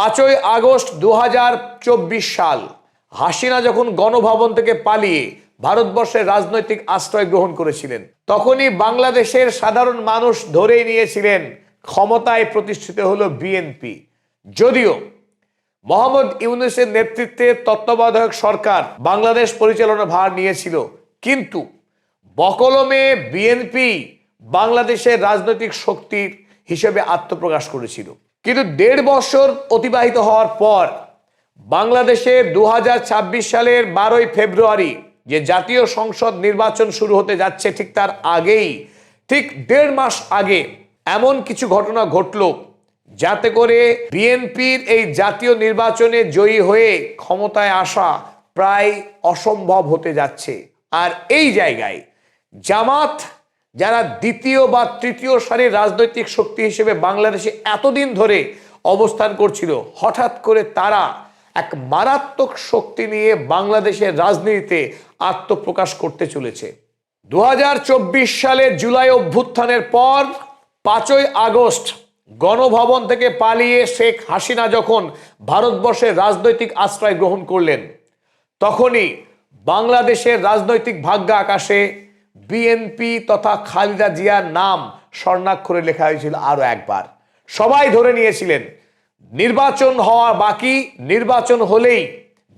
পাঁচই আগস্ট দু হাজার চব্বিশ সাল, হাসিনা যখন গণভবন থেকে পালিয়ে ভারতবর্ষের রাজনৈতিক আশ্রয় গ্রহণ করেছিলেন, তখনই বাংলাদেশের সাধারণ মানুষ ধরেই নিয়েছিলেন, ক্ষমতায় প্রতিষ্ঠিত হলো বিএনপি। যদিও মোহাম্মদ ইউনুসের নেতৃত্বে তত্ত্বাবধায়ক সরকার বাংলাদেশ পরিচালনা ভার নিয়েছিল, কিন্তু বকলমে বিএনপি বাংলাদেশের রাজনৈতিক শক্তির হিসেবে আত্মপ্রকাশ করেছিল। কিন্তু দেড় বছর অতিবাহিত হওয়ার পর বাংলাদেশে দু সালের বারোই ফেব্রুয়ারি যে জাতীয় সংসদ নির্বাচন শুরু হতে যাচ্ছে ঠিক তার আগেই, ঠিক দেড় মাস আগে এমন কিছু ঘটনা ঘটল যাতে করে বিএনপির এই জাতীয় নির্বাচনে জয়ী হয়ে ক্ষমতায় আসা প্রায় অসম্ভব হতে যাচ্ছে। আর এই জায়গায় জামাত যারা দ্বিতীয় বা তৃতীয় সারির রাজনৈতিক শক্তি হিসেবে বাংলাদেশে এতদিন ধরে অবস্থান করছিল, হঠাৎ করে তারা এক মারাত্মক শক্তি নিয়ে বাংলাদেশের রাজনীতিতে আত্মপ্রকাশ করতে চলেছে। দু সালের জুলাই অভ্যুত্থানের পর পাঁচই আগস্ট গণভবন থেকে পালিয়ে শেখ হাসিনা যখন ভারতবর্ষের রাজনৈতিক আশ্রয় গ্রহণ করলেন, তখনই বাংলাদেশের রাজনৈতিক ভাগ্য আকাশে বিএনপি তথা খালেদা জিয়ার নাম স্বর্ণাক্ষরে লেখা হয়েছিল আরও একবার। সবাই ধরে নিয়েছিলেন, নির্বাচন হওয়া বাকি, নির্বাচন হলেই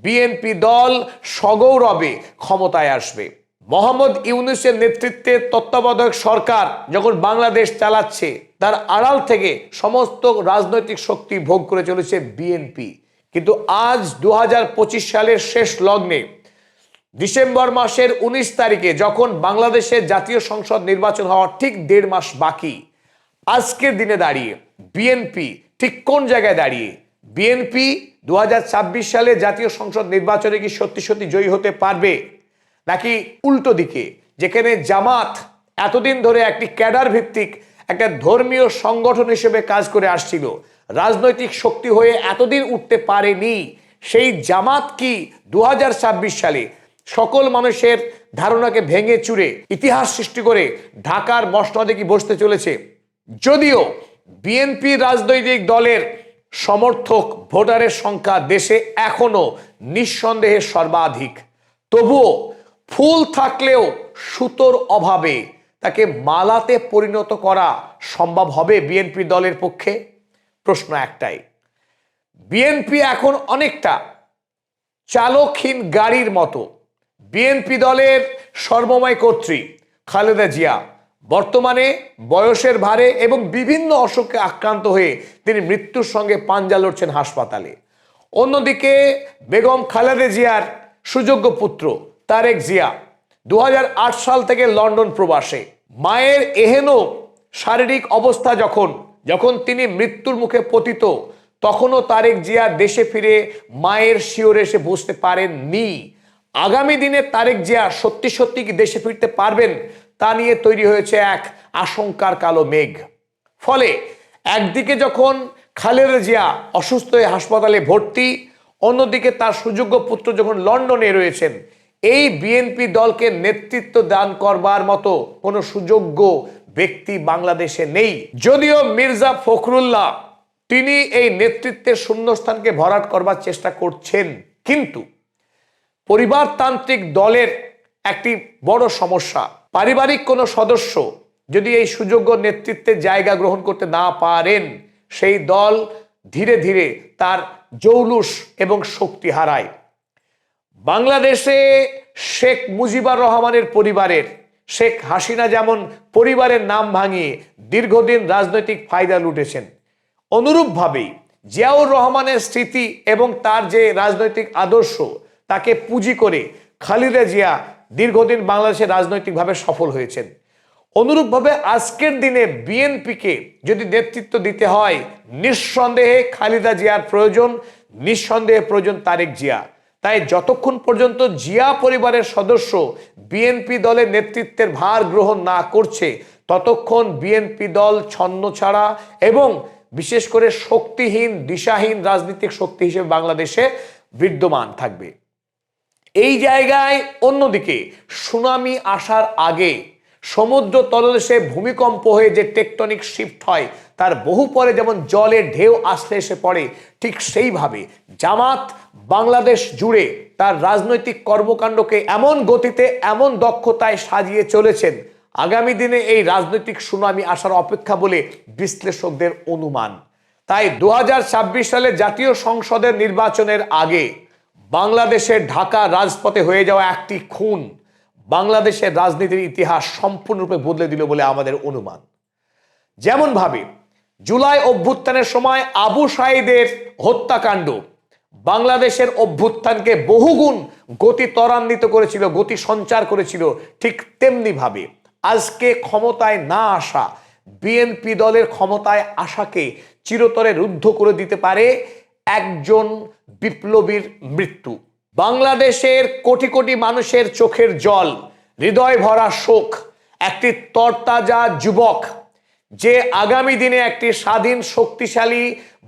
বিএনপি দল সগৌরবে ক্ষমতায় আসবে। মোহাম্মদ ইউনুসের নেতৃত্বে তত্ত্বাবধায়ক সরকার যখন বাংলাদেশ চালাচ্ছে, তার আড়াল থেকে সমস্ত রাজনৈতিক শক্তি ভোগ করে চলেছে বিএনপি কিন্তু আজ দু হাজার পঁচিশ সালের শেষ লগ্নে ডিসেম্বর মাসের উনিশ তারিখে যখন বাংলাদেশের জাতীয় সংসদ নির্বাচন হওয়ার ঠিক দেড় মাস বাকি, আজকের দিনে দাঁড়িয়ে বিএনপি ঠিক কোন জায়গায় দাঁড়িয়ে? বিএনপি দু হাজার ছাব্বিশ সালে জাতীয় সংসদ নির্বাচনে কি সত্যি সত্যি জয়ী হতে পারবে? নাকি উল্টো দিকে, যেখানে জামাত এতদিন ধরে একটি ক্যাডার ভিত্তিক একটা ধর্মীয় সংগঠন হিসেবে কাজ করে আসছিল, রাজনৈতিক শক্তি হয়ে এতদিন উঠতে পারেনি, সেই জামাত কি দু হাজার ছাব্বিশ সালে সকল মানুষের ধারণাকে ভেঙে চুরে ইতিহাস সৃষ্টি করে ঢাকার মসনদে কি বসতে চলেছে? যদিও বিএনপি রাজনৈতিক দলের সমর্থক ভোটারের সংখ্যা দেশে এখনও নিঃসন্দেহে সর্বাধিক। তবুও ফুল থাকলেও সুতোর অভাবে তাকে মালাতে পরিণত করা সম্ভব হবে বিএনপি দলের পক্ষে? প্রশ্ন একটাই। বিএনপি এখন অনেকটা চালকহীন গাড়ির মতো বিএনপি দলের সর্বময় কর্ত্রী খালেদা জিয়া বর্তমানে বয়সের ভারে এবং বিভিন্ন অসুখে আক্রান্ত হয়ে তিনি মৃত্যুর সঙ্গে পাঞ্জা লড়ছেন হাসপাতালে। অন্যদিকে বেগম খালেদা জিয়ার সুযোগ্য পুত্র তারেক জিয়া দু হাজার আট সাল থেকে লন্ডন প্রবাসে। মায়ের এহেন শারীরিক অবস্থা যখন যখন তিনি মৃত্যুর মুখে পতিত, তখনও তারেক জিয়া দেশে ফিরে মায়ের শিওরে এসে বসতে পারেননি। আগামী দিনে তারেক জিয়া সত্যি সত্যি কি দেশে ফিরতে পারবেন তা নিয়ে তৈরি হয়েছে এক আশঙ্কার কালো মেঘ। ফলে একদিকে যখন খালেদা জিয়া অসুস্থ হয়ে হাসপাতালে ভর্তি, অন্যদিকে তার সুযোগ্য পুত্র যখন লন্ডনে রয়েছেন, এই বিএনপি দলকে নেতৃত্ব দান করবার মতো কোনো সুযোগ্য ব্যক্তি বাংলাদেশে নেই। যদিও মির্জা ফখরুল্লাহ, তিনি এই নেতৃত্বের শূন্যস্থানকে ভরাট করবার চেষ্টা করছেন। কিন্তু পরিবারতান্ত্রিক দলের একটি বড় সমস্যা। পারিবারিক কোনো সদস্য যদি এই সুযোগ্য নেতৃত্বে জায়গা গ্রহণ করতে না পারেন, সেই দল ধীরে ধীরে তার জৌলুস এবং শক্তি হারায়। বাংলাদেশে শেখ মুজিবুর রহমানের পরিবারের, শেখ হাসিনা যেমন পরিবারের নাম ভাঙিয়ে দীর্ঘদিন রাজনৈতিক ফায়দা লুটেছেন, অনুরূপভাবেই জিয়াউর রহমানের স্মৃতি এবং তার যে রাজনৈতিক আদর্শ তাকে পুঁজি করে খালিদা জিয়া দীর্ঘদিন বাংলাদেশে রাজনৈতিকভাবে সফল হয়েছেন। অনুরূপভাবে আজকের দিনে বিএনপিকে যদি নেতৃত্ব দিতে হয়, নিঃসন্দেহে খালিদা জিয়ার প্রয়োজন, নিঃসন্দেহে প্রয়োজন তারেক জিয়া। তাই যতক্ষণ পর্যন্ত জিয়া পরিবারের সদস্য বিএনপি দলের নেতৃত্বের ভার গ্রহণ না করছে, ততক্ষণ বিএনপি দল ছন্ন ছাড়া এবং বিশেষ করে শক্তিহীন, দিশাহীন রাজনৈতিক শক্তি হিসেবে বাংলাদেশে বিদ্যমান থাকবে। এই জায়গায় অন্যদিকে সুনামি আসার আগে সমুদ্র তলদেশে ভূমিকম্প হয়ে যে টেকটনিক শিফট হয়, তার বহু পরে যেমন জলের ঢেউ আসতে এসে পড়ে, ঠিক সেইভাবে জামাত বাংলাদেশ জুড়ে তার রাজনৈতিক কর্মকাণ্ডকে এমন গতিতে, এমন দক্ষতায় সাজিয়ে চলেছেন। আগামী দিনে এই রাজনৈতিক সুনামি আসার অপেক্ষা বলে বিশ্লেষকদের অনুমান। তাই দু হাজার ছাব্বিশ সালে জাতীয় সংসদের নির্বাচনের আগে বাংলাদেশের ঢাকা রাজপথে হয়ে যাওয়া একটি খুন বাংলাদেশের রাজনীতির ইতিহাস সম্পূর্ণরূপে বদলে দিল বলে আমাদের অনুমান। যেমন ভাবে জুলাই অভ্যুত্থানের সময় আবু সাইদের হত্যাকাণ্ড বাংলাদেশের অভ্যুত্থানকে বহুগুণ গতি ত্বরান্বিত করেছিল, গতি সঞ্চার করেছিল, ঠিক তেমনিভাবে আজকে ক্ষমতায় না আসা বিএনপি দলের ক্ষমতায় আসাকে চিরতরে রুদ্ধ করে দিতে পারে একজন বিপ্লবীর মৃত্যু। বাংলাদেশের কোটি কোটি মানুষের চোখের জল, হৃদয় ভরা শোক, একটি তরতাজা যুবক, যে আগামী দিনে একটি স্বাধীন শক্তিশালী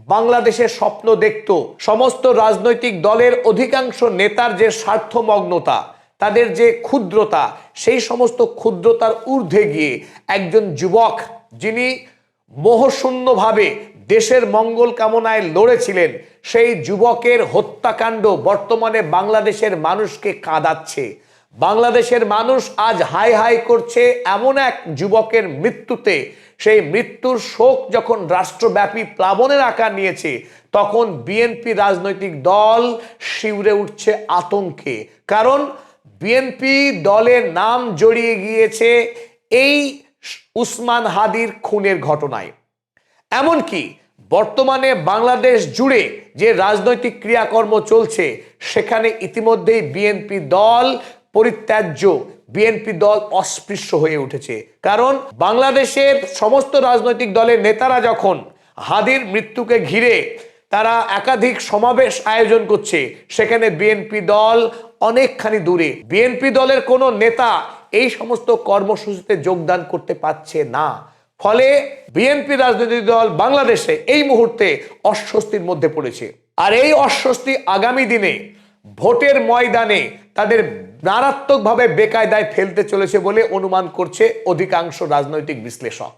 বাংলাদেশের স্বপ্ন দেখত। সমস্ত রাজনৈতিক দলের অধিকাংশ নেতার যে স্বার্থমগ্নতা, তাদের যে ক্ষুদ্রতা, সেই সমস্ত ক্ষুদ্রতার ঊর্ধ্বে গিয়ে একজন যুবক, যিনি মোহশূন্যভাবে দেশের মঙ্গল কামনায় লড়েছিলেন, সেই যুবকের হত্যাকাণ্ড বর্তমানে বাংলাদেশের মানুষকে কাঁদাচ্ছে। বাংলাদেশের মানুষ আজ হাই হাই করছে এমন এক যুবকের মৃত্যুতে। সেই মৃত্যুর শোক যখন রাষ্ট্রব্যাপী প্লাবনের আকার নিয়েছে, তখন বিএনপি রাজনৈতিক দল শিউরে উঠছে আতঙ্কে। কারণ বিএনপি দলের নাম জড়িয়ে গিয়েছে এই উসমান হাদির খুনের ঘটনায়। এমনকি বর্তমানে বাংলাদেশ জুড়ে যে রাজনৈতিক ক্রিয়াকর্ম চলছে, সেখানে ইতিমধ্যেই বিএনপি দল পরিত্যাজ্য বিএনপি দল অস্পৃশ্য হয়ে উঠেছে। কারণ বাংলাদেশের সমস্ত রাজনৈতিক দলের নেতারা যখন হাদির মৃত্যুকে ঘিরে তারা একাধিক সমাবেশ আয়োজন করছে, সেখানে বিএনপি দল অনেকখানি দূরে। বিএনপি দলের কোনো নেতা এই সমস্ত কর্মসূচিতে যোগদান করতে পারছে না। ফলে বিএনপি রাজনৈতিক দল বাংলাদেশে এই মুহূর্তে অস্বস্তির মধ্যে পড়েছে। আর এই অস্বস্তি আগামী দিনে ভোটের ময়দানে তাদের মারাত্মকভাবে বেকায়দায় ফেলতে চলেছে বলে অনুমান করছে অধিকাংশ রাজনৈতিক বিশ্লেষক।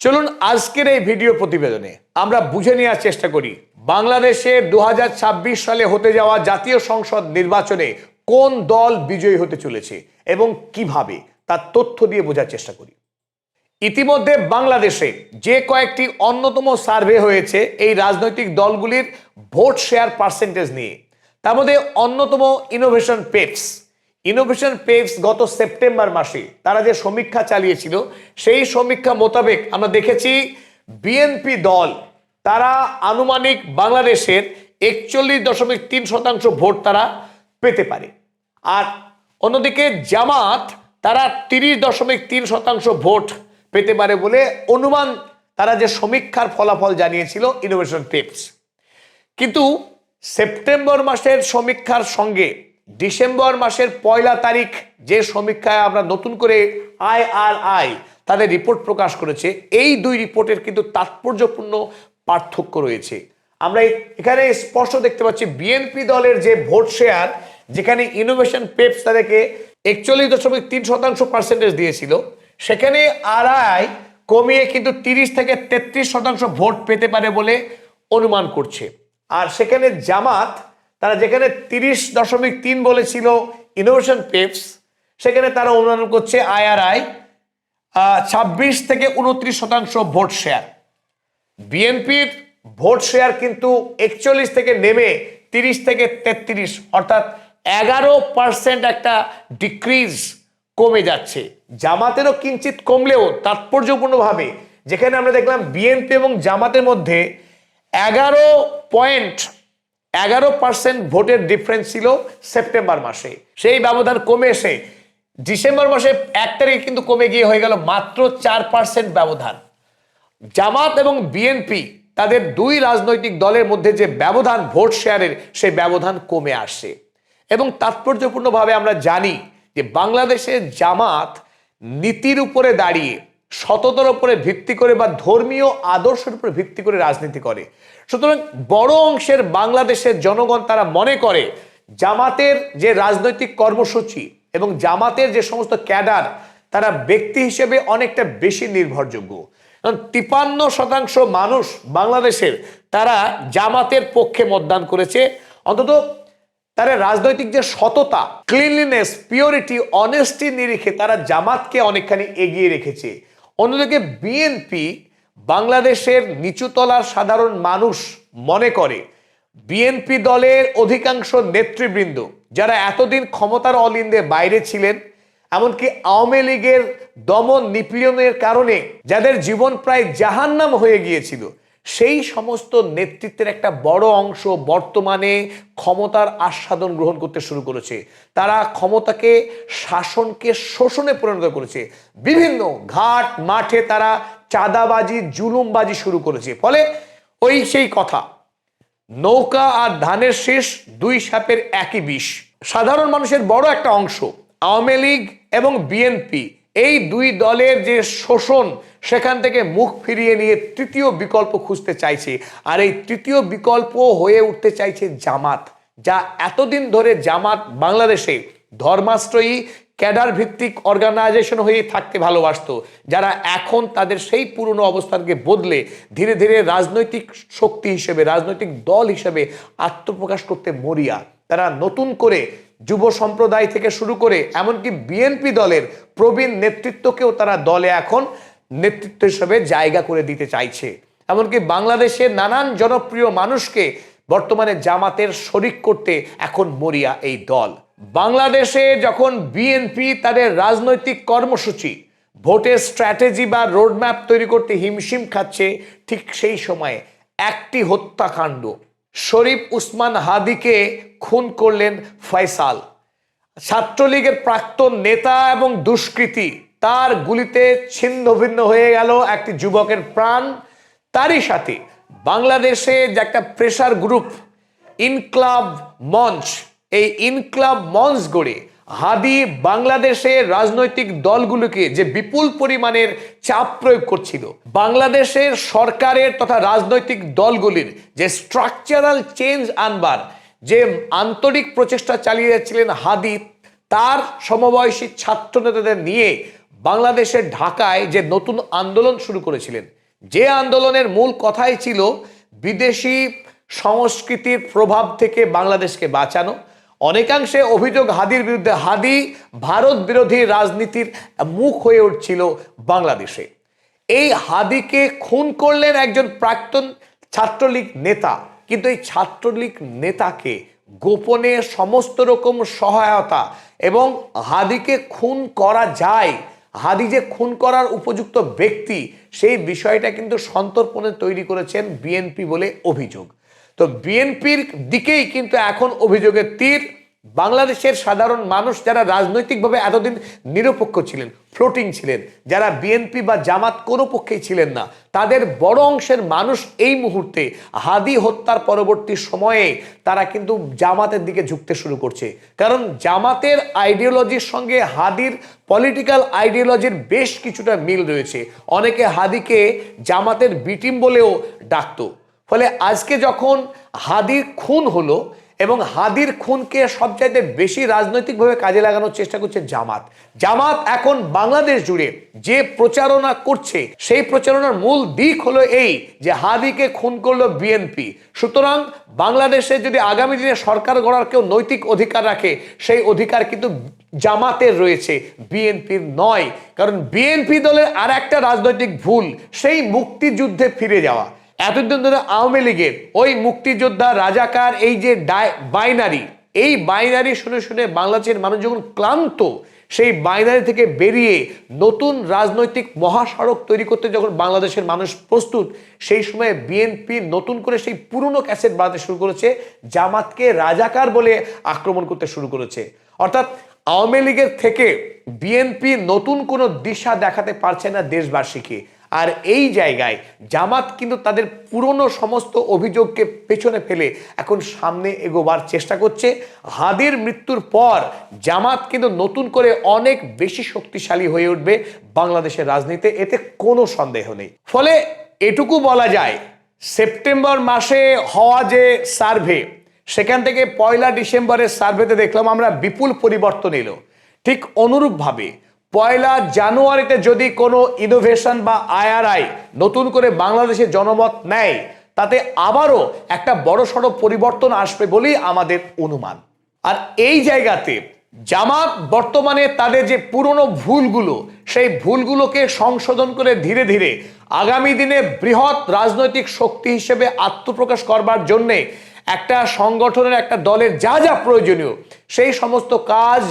চলুন আজকের এই ভিডিও প্রতিবেদনে আমরা বুঝে নেওয়ার চেষ্টা করি, বাংলাদেশে দু হাজার ছাব্বিশ সালে হতে যাওয়া জাতীয় সংসদ নির্বাচনে কোন দল বিজয়ী হতে চলেছে এবং কীভাবে, তার তথ্য দিয়ে বোঝার চেষ্টা করি। ইতিমধ্যে বাংলাদেশে যে কয়েকটি অন্যতম সার্ভে হয়েছে এই রাজনৈতিক দলগুলির ভোট শেয়ার পার্সেন্টেজ নিয়ে। তার মধ্যে অন্যতম ইনোভেশন পেপস ইনোভেশন পেপস গত সেপ্টেম্বর মাসে তারা যে সমীক্ষা চালিয়েছিল, সেই সমীক্ষা মোতাবেক আমরা দেখেছি বিএনপি দল, তারা আনুমানিক বাংলাদেশের একচল্লিশ দশমিক তিন শতাংশ ভোট তারা পেতে পারে। আর অন্যদিকে জামাত, তারা তিরিশ দশমিক তিন শতাংশ ভোট পেতে পারে বলে অনুমান তারা যে সমীক্ষার ফলাফল জানিয়েছিল ইনোভেশন পেপস কিন্তু সেপ্টেম্বর মাসের সমীক্ষার সঙ্গে ডিসেম্বর মাসের পয়লা তারিখ যে সমীক্ষায় আমরা নতুন করে আই আর আই তাদের রিপোর্ট প্রকাশ করেছে, এই দুই রিপোর্টের কিন্তু তাৎপর্যপূর্ণ পার্থক্য রয়েছে। আমরা এখানে স্পষ্ট দেখতে পাচ্ছি বিএনপি দলের যে ভোট শেয়ার যেখানে ইনোভেশন পেপস তাদেরকে একচল্লিশ দশমিক তিন শতাংশ পার্সেন্টেজ দিয়েছিল সেখানে আরআই কমিয়ে কিন্তু তিরিশ থেকে তেত্রিশ শতাংশ ভোট পেতে পারে বলে অনুমান করছে। আর সেখানে জামাত, তারা যেখানে তিরিশ দশমিক তিন বলেছিল ইনোভেশন পেপস সেখানে তারা অনুমান করছে আইআরআই ছাব্বিশ থেকে উনত্রিশ শতাংশ ভোট শেয়ার বিএনপির ভোট শেয়ার কিন্তু একচল্লিশ থেকে নেমে তিরিশ থেকে তেত্রিশ, অর্থাৎ এগারো পার্সেন্ট একটা ডিক্রিজ কমে যাচ্ছে। জামাতেরও কিঞ্চিত কমলেও তাৎপর্যপূর্ণভাবে যেখানে আমরা দেখলাম বিএনপি এবং জামাতের মধ্যে এগারো পয়েন্ট, এগারো পার্সেন্ট ভোটের ডিফারেন্স ছিল সেপ্টেম্বর মাসে। সেই ব্যবধান কমে এসে ডিসেম্বর মাসে এক তারিখে কিন্তু কমে গিয়ে হয়ে গেল মাত্র চার পার্সেন্ট ব্যবধান। জামাত এবং বিএনপি তাদের দুই রাজনৈতিক দলের মধ্যে যে ব্যবধান, ভোট শেয়ারের সেই ব্যবধান কমে আসে। এবং তাৎপর্যপূর্ণভাবে আমরা জানি যে বাংলাদেশের জামাত নীতির উপরে দাঁড়িয়ে, সততার উপরে ভিত্তি করে বা ধর্মীয় আদর্শের উপরে ভিত্তি করে রাজনীতি করে। সুতরাং বড় অংশের বাংলাদেশের জনগণ তারা মনে করে, জামাতের যে রাজনৈতিক কর্মসূচি এবং জামাতের যে সমস্ত ক্যাডার, তারা ব্যক্তি হিসেবে অনেকটা বেশি নির্ভরযোগ্য। কারণ তিপান্ন শতাংশ মানুষ বাংলাদেশের, তারা জামাতের পক্ষে মতদান করেছে। অন্তত তারা রাজনৈতিক যে সততা ক্লিনলিনেস পিওরিটি অনেস্টি নিরিখে তারা জামাতকে অনেকখানি এগিয়ে রেখেছে। অন্যদিকে বিএনপি বাংলাদেশের নিচুতলার সাধারণ মানুষ মনে করে বিএনপি দলের অধিকাংশ নেতৃবৃন্দ যারা এতদিন ক্ষমতার অলিন্দে বাইরে ছিলেন, এমনকি আওয়ামী লীগের দমন নিপীড়নের কারণে যাদের জীবন প্রায় জাহান্নাম হয়ে গিয়েছিল সেই সমস্ত নেতৃত্বের একটা বড় অংশ বর্তমানে ক্ষমতার আস্বাদন গ্রহণ করতে শুরু করেছে। তারা ক্ষমতাকে শাসনকে শোষণে পরিণত করেছে। বিভিন্ন ঘাট, মাঠে তারা চাঁদাবাজি, জুলুমবাজি শুরু করেছে। ফলে ওই সেই কথা, নৌকা আর ধানের শেষ দুই সাপের একই বিষ। সাধারণ মানুষের বড় একটা অংশ, আওয়ামী লীগ এবং বিএনপি এই দুই দলের যে শোষণ, সেখান থেকে মুখ ফিরিয়ে নিয়ে তৃতীয় বিকল্প খুঁজতে চাইছে। আর এই তৃতীয় বিকল্প হয়ে উঠতে চাইছে জামাত। যা এতদিন ধরে জামাত বাংলাদেশে ধর্মাশ্রয়ী ক্যাডার ভিত্তিক অর্গানাইজেশন হয়ে থাকতে ভালোবাসত, যারা এখন তাদের সেই পুরনো অবস্থানকে বদলে ধীরে ধীরে রাজনৈতিক শক্তি হিসেবে, রাজনৈতিক দল হিসেবে আত্মপ্রকাশ করতে মরিয়া। তারা নতুন করে যুব সম্প্রদায় থেকে শুরু করে এমনকি বিএনপি দলের প্রবীণ নেতৃত্বকেও তারা দলে এখন নেতৃত্ব হিসেবে জায়গা করে দিতে চাইছে। এমনকি বাংলাদেশের নানান জনপ্রিয় মানুষকে বর্তমানে জামাতের শরিক করতে এখন মরিয়া এই দল। বাংলাদেশে যখন বিএনপি তাদের রাজনৈতিক কর্মসূচি, ভোটের স্ট্র্যাটেজি বা রোডম্যাপ তৈরি করতে হিমশিম খাচ্ছে, ঠিক সেই সময়ে একটি হত্যাকাণ্ড শরীফ উসমান হাদিকে খুন করলেন ফয়সাল। ছাত্রলীগের প্রাক্তন নেতা এবং দুষ্কৃতী, তার গুলিতে ছিন্ন ভিন্ন হয়ে গেল একটি যুবকের প্রাণ। তারই সাথে বাংলাদেশে যে একটা প্রেশার গ্রুপ ইনক্লাব মঞ্চ, এই ইনক্লাব মঞ্চ গড়ে হাদি বাংলাদেশের রাজনৈতিক দলগুলোকে যে বিপুল পরিমাণের চাপ প্রয়োগ করছিল, বাংলাদেশের সরকারের তথা রাজনৈতিক দলগুলির যে স্ট্রাকচারাল চেঞ্জ আনবার, যে আন্তরিক প্রচেষ্টা চালিয়ে যাচ্ছিলেন হাদি, তার সমবয়সী ছাত্র নেতাদের নিয়ে বাংলাদেশের ঢাকায় যে নতুন আন্দোলন শুরু করেছিলেন, যে আন্দোলনের মূল কথাই ছিল বিদেশি সংস্কৃতির প্রভাব থেকে বাংলাদেশকে বাঁচানো অনেকাংশে অভিযোগ হাদির বিরুদ্ধে হাদি ভারত বিরোধী রাজনীতির মুখ হয়ে উঠছিল বাংলাদেশে। এই হাদিকে খুন করলেন একজন প্রাক্তন ছাত্রলীগ নেতা, কিন্তু এই ছাত্রলীগ নেতাকে গোপনে সমস্ত রকম সহায়তা এবং হাদিকে খুন করা যায়, হাদি যে খুন করার উপযুক্ত ব্যক্তি, সেই বিষয়টা কিন্তু সন্তর্পণে তৈরি করেছেন বিএনপি বলে অভিযোগ। তো বিএনপির দিকেই কিন্তু এখন অভিযোগের তীর। বাংলাদেশের সাধারণ মানুষ যারা রাজনৈতিকভাবে এতদিন নিরপেক্ষ ছিলেন, ফ্লোটিং ছিলেন, যারা বিএনপি বা জামাত কোনো পক্ষেই ছিলেন না, তাদের বড় অংশের মানুষ এই মুহূর্তে হাদি হত্যার পরবর্তী সময়ে তারা কিন্তু জামাতের দিকে ঝুঁকতে শুরু করছে। কারণ জামাতের আইডিওলজির সঙ্গে হাদির পলিটিক্যাল আইডিওলজির বেশ কিছুটা মিল রয়েছে। অনেকে হাদিকে জামাতের বিটিম বলেও ডাকতো। ফলে আজকে যখন হাদির খুন হলো এবং হাদির খুনকে সবচাইতে বেশি রাজনৈতিকভাবে কাজে লাগানোর চেষ্টা করছে জামাত। জামাত এখন বাংলাদেশ জুড়ে যে প্রচারণা করছে, সেই প্রচারণার মূল দিক হলো এই যে হাদিকে খুন করল বিএনপি। সুতরাং বাংলাদেশে যদি আগামী দিনে সরকার গড়ার কেউ নৈতিক অধিকার রাখে, সেই অধিকার কিন্তু জামাতের রয়েছে, বিএনপির নয়। কারণ বিএনপি দলের আর একটা রাজনৈতিক ভুল, সেই মুক্তিযুদ্ধে ফিরে যাওয়া। এতদিন ধরে আওয়ামী লীগের ওই মুক্তিযোদ্ধা, রাজাকার, এই যে বাইনারি, এই বাইনারি শুনে শুনে বাংলাদেশের মানুষ যখন ক্লান্ত, সেই বাইনারি থেকে বেরিয়ে নতুন রাজনৈতিক মহাসড়ক তৈরি করতে যখন বাংলাদেশের মানুষ প্রস্তুত, সেই সময়ে বিএনপি নতুন করে সেই পুরনো ক্যাসেট বানাতে শুরু করেছে, জামাতকে রাজাকার বলে আক্রমণ করতে শুরু করেছে। অর্থাৎ আওয়ামী লীগের থেকে বিএনপি নতুন কোনো দিশা দেখাতে পারছে না দেশবাসীকে। আর এই জায়গায় জামাত কিন্তু তাদের পুরনো সমস্ত অভিযোগকে পেছনে ফেলে এখন সামনে এগোবার চেষ্টা করছে। হাদির মৃত্যুর পর জামাত কিন্তু নতুন করে অনেক বেশি শক্তিশালী হয়ে উঠবে বাংলাদেশের রাজনীতিতে, এতে কোনো সন্দেহ নেই। ফলে এটুকু বলা যায়, সেপ্টেম্বর মাসে হওয়া যে সার্ভে, সেখান থেকে পয়লা ডিসেম্বরের সার্ভেতে দেখলাম আমরা বিপুল পরিবর্তন এলো। ঠিক অনুরূপভাবে পয়লা জানুয়ারিতে যদি কোনো ইনোভেশন বা আইআরআই নতুন করে বাংলাদেশে জনমত নেয়, তাতে আবারও একটা বড় সড়ো পরিবর্তন আসবে বলেই আমাদের অনুমান। আর এই জায়গাতে জামাত বর্তমানে তাদের যে পুরনো ভুলগুলো, সেই ভুলগুলোকে সংশোধন করে ধীরে ধীরে আগামী দিনে বৃহৎ রাজনৈতিক শক্তি হিসেবে আত্মপ্রকাশ করবার জন্যে একটা সংগঠনের, একটা দলের যা যা প্রয়োজনীয়, সেই সমস্ত কাজ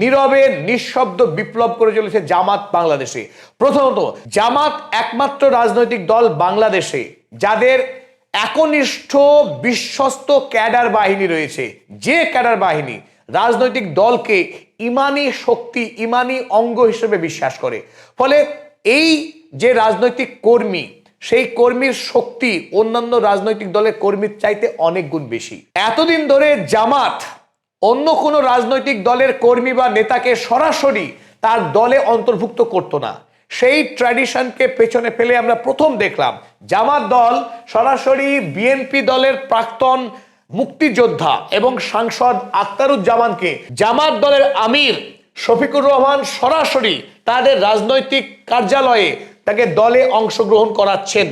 নীরবে, নিঃশব্দ বিপ্লব করে চলেছে জামাত বাংলাদেশে। প্রথমত, জামাত একমাত্র রাজনৈতিক দল বাংলাদেশে, যাদের একনিষ্ঠ, বিশ্বস্ত ক্যাডার বাহিনী রয়েছে। যে ক্যাডার বাহিনী রাজনৈতিক দলকে ইমানি শক্তি, ইমানি অঙ্গ হিসেবে বিশ্বাস করে। ফলে এই যে রাজনৈতিক কর্মী সেই কর্মীর শক্তি অন্যান্য রাজনৈতিক দলের কর্মীর চাইতে অনেক গুণ বেশি। এতদিন ধরে জামাত অন্য কোনো রাজনৈতিক দলের কর্মী বা নেতাকে সরাসরি তার দলে অন্তর্ভুক্ত করতো না। সেই ট্র্যাডিশনকে পেছনে ফেলে আমরা প্রথম দেখলাম, জামাত দল সরাসরি বিএনপি দলের প্রাক্তন মুক্তিযোদ্ধা এবং সাংসদ আক্তারুজ্জামানকে জামাত দলের আমির শফিকুর রহমান সরাসরি তাদের রাজনৈতিক কার্যালয়ে তাকে দলে অংশগ্রহণ করাচ্ছেন।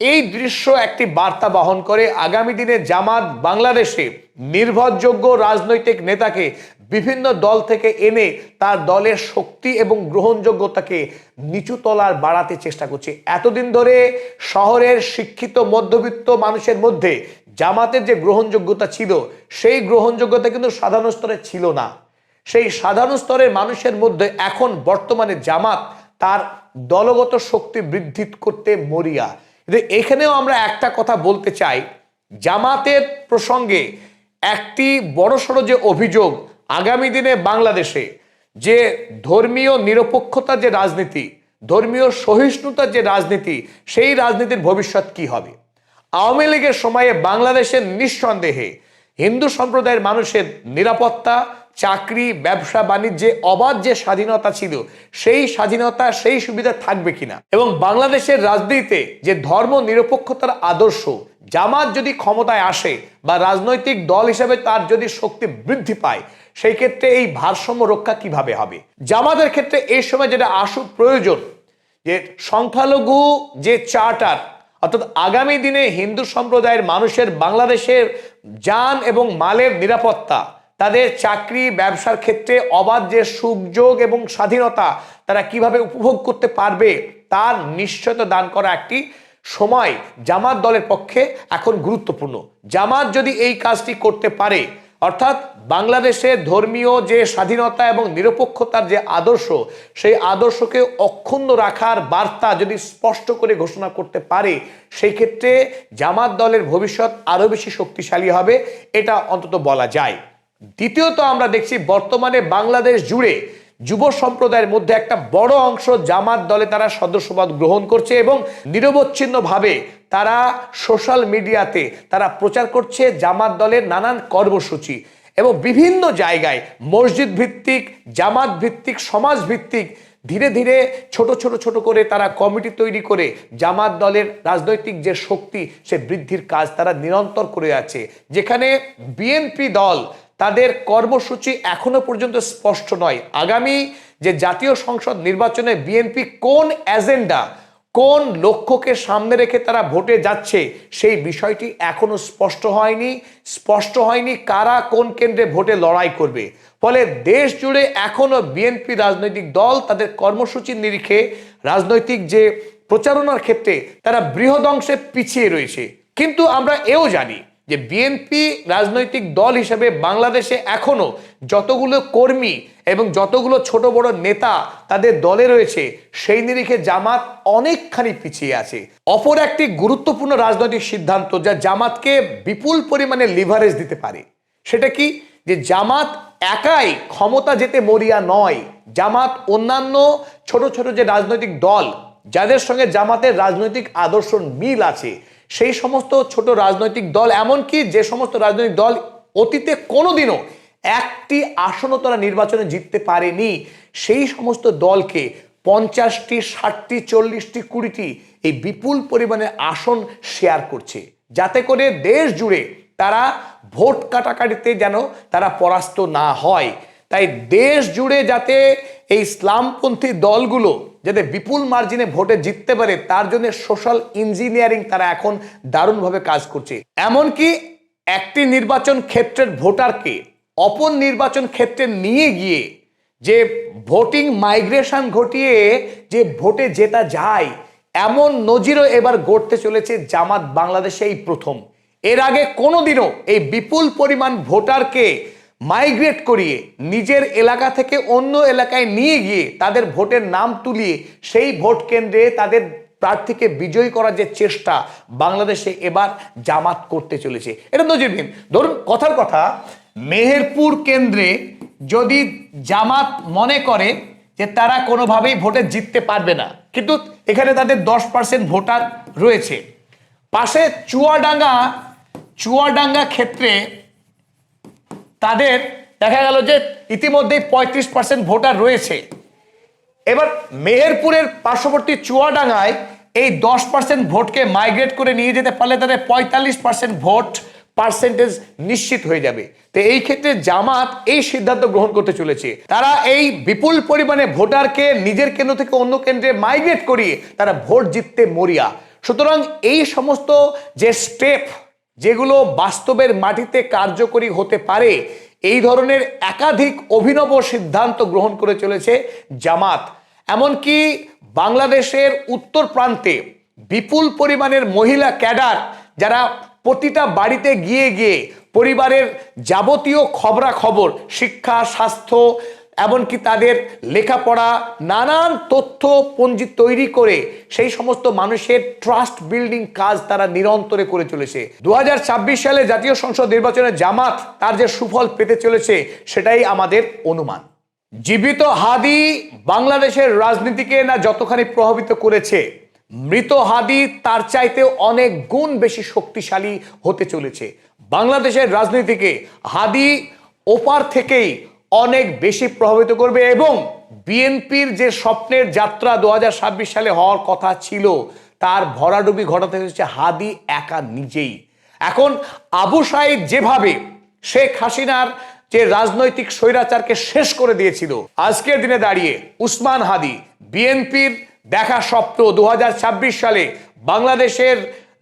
এই দৃশ্য একটি বার্তা বহন করে আগামী দিনে জামাত বাংলাদেশে নির্ভরযোগ্য রাজনৈতিক নেতাকে বিভিন্ন দল থেকে এনে তার দলের শক্তি এবং গ্রহণযোগ্যতাকে নিচু তলার বাড়াতে চেষ্টা করছে। এতদিন ধরে শহরের শিক্ষিত মধ্যবিত্ত মানুষের মধ্যে জামাতের যে গ্রহণযোগ্যতা ছিল, সেই গ্রহণযোগ্যতা কিন্তু সাধারণ স্তরে ছিল না। সেই সাধারণ স্তরের মানুষের মধ্যে এখন বর্তমানে জামাত তার দলগত শক্তি বৃদ্ধি করতে মরিয়া। কিন্তু এখানেও আমরা একটা কথা বলতে চাই। জামাতের প্রসঙ্গে একটি বড়সড় যে অভিযোগ আগামী দিনে বাংলাদেশে, যে ধর্মীয় নিরপেক্ষতার যে রাজনীতি, ধর্মীয় সহিষ্ণুতার যে রাজনীতি, সেই রাজনীতির ভবিষ্যৎ কি হবে? আওয়ামী লীগের সময়ে বাংলাদেশের নিঃসন্দেহে হিন্দু সম্প্রদায়ের মানুষের নিরাপত্তা চাকরি, ব্যবসা, বাণিজ্যে অবাধ যে স্বাধীনতা ছিল, সেই স্বাধীনতা, সেই সুবিধা থাকবে কিনা? এবং বাংলাদেশের রাজনীতিতে যে ধর্ম নিরপেক্ষতার আদর্শ, জামাত যদি ক্ষমতায় আসে বা রাজনৈতিক দল হিসেবে তার যদি শক্তি বৃদ্ধি পায়, সেই ক্ষেত্রে এই ভারসাম্য রক্ষা কীভাবে হবে? জামাতের ক্ষেত্রে এই সময় যেটা আসু প্রয়োজন, যে সংখ্যালঘু যে চার্টার, অর্থাৎ আগামী দিনে হিন্দু সম্প্রদায়ের মানুষের বাংলাদেশের যান এবং মালের নিরাপত্তা তাদের চাকরি, ব্যবসার ক্ষেত্রে অবাধ যে সুযোগ এবং স্বাধীনতা তারা কীভাবে উপভোগ করতে পারবে, তার নিশ্চয়তা দান করা একটি সময় জামাত দলের পক্ষে এখন গুরুত্বপূর্ণ। জামাত যদি এই কাজটি করতে পারে, অর্থাৎ বাংলাদেশের ধর্মীয় যে স্বাধীনতা এবং নিরপেক্ষতার যে আদর্শ, সেই আদর্শকে অক্ষুণ্ণ রাখার বার্তা যদি স্পষ্ট করে ঘোষণা করতে পারে, সেই ক্ষেত্রে জামাত দলের ভবিষ্যৎ আরও বেশি শক্তিশালী হবে, এটা অন্তত বলা যায়। দ্বিতীয়ত আমরা দেখছি বর্তমানে বাংলাদেশ জুড়ে যুব সম্প্রদায়ের মধ্যে একটা বড় অংশ জামাত দলে তারা সদস্যপদ গ্রহণ করছে এবং নিরবচ্ছিন্নভাবে তারা সোশ্যাল মিডিয়াতে তারা প্রচার করছে জামাত দলের নানান কর্মসূচি এবং বিভিন্ন জায়গায় মসজিদ ভিত্তিক জামাত ভিত্তিক সমাজ ভিত্তিক ধীরে ধীরে ছোট ছোট ছোট করে তারা কমিটি তৈরি করে জামাত দলের রাজনৈতিক যে শক্তি সে বৃদ্ধির কাজ তারা নিরন্তর করে আছে। যেখানে বিএনপি দল তাদের কর্মসূচি এখনও পর্যন্ত স্পষ্ট নয়। আগামী যে জাতীয় সংসদ নির্বাচনে বিএনপি কোন এজেন্ডা, কোন লক্ষ্যকে সামনে রেখে তারা ভোটে যাচ্ছে, সেই বিষয়টি এখনও স্পষ্ট হয়নি। স্পষ্ট হয়নি কারা কোন কেন্দ্রে ভোটে লড়াই করবে। ফলে দেশ জুড়ে এখনও বিএনপি রাজনৈতিক দল তাদের কর্মসূচির নিরিখে রাজনৈতিক যে প্রচারণার ক্ষেত্রে তারা বৃহৎ অংশে পিছিয়ে রয়েছে। কিন্তু আমরা এও জানি যে বিএনপি রাজনৈতিক দল হিসেবে বাংলাদেশে এখনও যতগুলো কর্মী এবং যতগুলো ছোট বড় নেতা তাদের দলে রয়েছে, সেই নিরিখে জামাত অনেকখানি পিছিয়ে আছে। অপর একটি গুরুত্বপূর্ণ রাজনৈতিক সিদ্ধান্ত যা জামাতকে বিপুল পরিমাণে লিভারেজ দিতে পারে, সেটা কি? যে জামাত একাই ক্ষমতা যেতে মরিয়া নয়। জামাত অন্যান্য ছোট ছোট যে রাজনৈতিক দল, যাদের সঙ্গে জামাতের রাজনৈতিক আদর্শ মিল আছে সেই সমস্ত ছোট রাজনৈতিক দল, এমনকি যে সমস্ত রাজনৈতিক দল অতীতে কোনোদিনও একটি আসনও তারা নির্বাচনে জিততে পারেনি। সেই সমস্ত দলকে পঞ্চাশটি, ষাটটি, চল্লিশটি, কুড়িটি এই বিপুল পরিমাণে আসন শেয়ার করছে। যাতে করে দেশ জুড়ে তারা ভোট কাটাকাটিতে যেন তারা পরাস্ত না হয়। তাই দেশ জুড়ে যাতে এই ইসলামপন্থী দলগুলো যাতে বিপুল মার্জিনে ভোটে জিততে পারে, তার জন্য সোশ্যাল ইঞ্জিনিয়ারিং তারা এখন দারুণভাবে কাজ করছে। এমনকি একটি নির্বাচন ক্ষেত্রের ভোটারকে অপর নির্বাচন ক্ষেত্রে নিয়ে গিয়ে যে ভোটিং মাইগ্রেশন ঘটিয়ে যে ভোটে জেতা যায়, এমন নজিরও এবার গড়তে চলেছে জামাত বাংলাদেশে এই প্রথম। এর আগে কোনোদিনও এই বিপুল পরিমাণ ভোটারকে মাইগ্রেট করিয়ে নিজের এলাকা থেকে অন্য এলাকায় নিয়ে গিয়ে তাদের ভোটের নাম তুলিয়ে সেই ভোট কেন্দ্রে তাদের প্রার্থীকে বিজয়ী করার যে চেষ্টা বাংলাদেশে এবার জামাত করতে চলেছে। এটা নজিরবিহীন ধরুন, কথার কথা, মেহেরপুর কেন্দ্রে যদি জামাত মনে করে যে তারা কোনোভাবেই ভোটে জিততে পারবে না, কিন্তু এখানে তাদের দশ পার্সেন্ট ভোটার রয়েছে। পাশে চুয়াডাঙ্গা চুয়াডাঙ্গা ক্ষেত্রে তাদের দেখা গেল যে ইতিমধ্যেই পঁয়ত্রিশ পার্সেন্ট ভোটার রয়েছে। এবার মেহেরপুরের পার্শ্ববর্তী চুয়াডাঙ্গায় এই দশ পার্সেন্ট ভোটকে মাইগ্রেট করে নিয়ে যেতে পারলে তাদের পঁয়তাল্লিশ পার্সেন্ট ভোট পার্সেন্টেজ নিশ্চিত হয়ে যাবে। তো এই ক্ষেত্রে জামাত এই সিদ্ধান্ত গ্রহণ করতে চলেছে। তারা এই বিপুল পরিমাণে ভোটারকে নিজের কেন্দ্র থেকে অন্য কেন্দ্রে মাইগ্রেট করিয়ে তারা ভোট জিততে মরিয়া। সুতরাং এই সমস্ত যে স্টেপ যেগুলো বাস্তবের মাটিতে কার্যকরী হতে পারে, এই ধরনের একাধিক অভিনব সিদ্ধান্ত গ্রহণ করে চলেছে জামাত। এমনকি বাংলাদেশের উত্তর প্রান্তে বিপুল পরিমাণের মহিলা ক্যাডার যারা প্রতিটা বাড়িতে গিয়ে গিয়ে পরিবারের যাবতীয় খবরাখবর, শিক্ষা, স্বাস্থ্য এমনকি তাদের লেখাপড়া নানান তথ্য পঞ্জি তৈরি করে সেই সমস্ত মানুষের ট্রাস্ট বিল্ডিং কাজ তারা নিরন্তরে করে চলেছে। দু হাজার ছাব্বিশ সালে জাতীয় সংসদ নির্বাচনে জামাত তার যে সুফল পেতে চলেছে সেটাই আমাদের অনুমান। জীবিত হাদি বাংলাদেশের রাজনীতিকে না যতখানি প্রভাবিত করেছে, মৃত হাদি তার চাইতে অনেক গুণ বেশি শক্তিশালী হতে চলেছে। বাংলাদেশের রাজনীতিকে হাদি ওপার থেকেই অনেক বেশি প্রভাবিত করবে এবং বিএনপির যে স্বপ্নের যাত্রা দু হাজার ছাব্বিশ সালে হওয়ার কথা ছিল, তার ভরাডুবি ঘটাতে হচ্ছে হাদি একা নিজেই। এখন আবু সাইদ যেভাবে শেখ হাসিনার যে রাজনৈতিক স্বৈরাচারকে শেষ করে দিয়েছিল, আজকের দিনে দাঁড়িয়ে উসমান হাদি বিএনপির দেখা স্বপ্ন দু হাজার ছাব্বিশ সালে বাংলাদেশের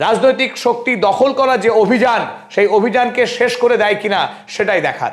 রাজনৈতিক শক্তি দখল করার যে অভিযান, সেই অভিযানকে শেষ করে দেয় কিনা সেটাই দেখার।